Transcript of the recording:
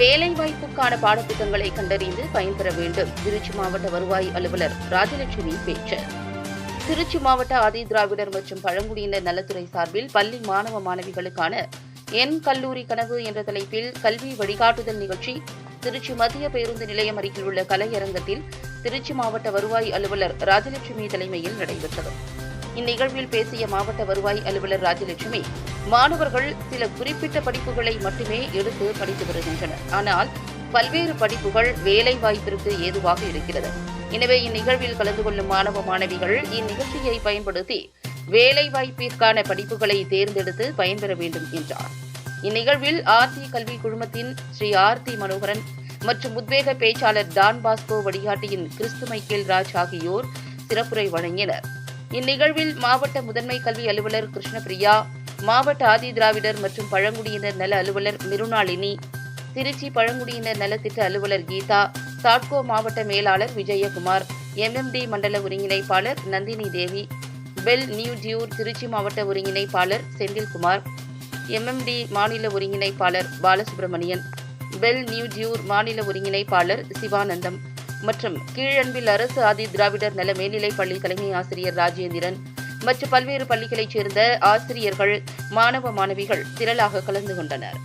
வேலைவாய்ப்புக்கான பாடத்திட்டங்களை கண்டறிந்து பயன்பெற வேண்டும். திருச்சி மாவட்ட வருவாய் அலுவலர் ராஜலட்சுமி பேச்சு. திருச்சி மாவட்ட ஆதிதிராவிடர் மற்றும் பழங்குடியினர் நலத்துறை சார்பில் பள்ளி மாணவ மாணவிகளுக்கான என் கல்லூரி கனவு என்ற தலைப்பில் கல்வி வழிகாட்டுதல் நிகழ்ச்சி திருச்சி மத்திய பேருந்து நிலையம் அருகில் உள்ள கலையரங்கத்தில் திருச்சி மாவட்ட வருவாய் அலுவலர் ராஜலட்சுமி தலைமையில் நடைபெற்றது. இந்நிகழ்வில் பேசிய மாவட்ட வருவாய் அலுவலர் ராஜலட்சுமி மாணவர்கள் சில குறிப்பிட்ட படிப்புகளை மட்டுமே எடுத்து படித்து வருகின்றனர். ஆனால் பல்வேறு படிப்புகள் வேலை வாய்ப்பிற்கு ஏதுவாக இருக்கிறது. எனவே இந்நிகழ்வில் கலந்து கொள்ளும் மாணவ மாணவிகள் இந்நிகழ்ச்சியை பயன்படுத்தி வேலை வாய்ப்பிற்கான படிப்புகளை தேர்ந்தெடுத்து பயன்பெற வேண்டும் என்றார். இந்நிகழ்வில் ஆர்த்தி கல்வி குழுமத்தின் ஸ்ரீ ஆர்த்தி மனோகரன் மற்றும் உத்வேக பேச்சாளர் டான் பாஸ்கோ வழிகாட்டியின் கிறிஸ்து மைக்கேல் ராஜ் ஆகியோர் சிறப்புரை வழங்கினர். இந்நிகழ்வில் மாவட்ட முதன்மை கல்வி அலுவலர் கிருஷ்ணபிரியா மாவட்ட ஆதி திராவிடர் மற்றும் பழங்குடியினர் நல அலுவலர் மிருணாளினி திருச்சி பழங்குடியினர் நலத்திட்ட அலுவலர் கீதா தாட்கோ மாவட்ட மேலாளர் விஜயகுமார் எம்எம்டி மண்டல ஒருங்கிணைப்பாளர் நந்தினி தேவி பெல் நியூ டியூர் திருச்சி மாவட்ட ஒருங்கிணைப்பாளர் செந்தில்குமார் எம்எம்டி மாநில ஒருங்கிணைப்பாளர் பாலசுப்ரமணியன் பெல் நியூ டியூர் மாநில ஒருங்கிணைப்பாளர் சிவானந்தம் மற்றும் கீழன்பில் அரசு ஆதி திராவிடர் நல மேல்நிலைப் பள்ளி தலைமை ஆசிரியர் ராஜேந்திரன் மற்றும் பல்வேறு பள்ளிகளைச் சேர்ந்த ஆசிரியர்கள் மாணவ மாணவிகள் திரளாக கலந்து கொண்டனர்.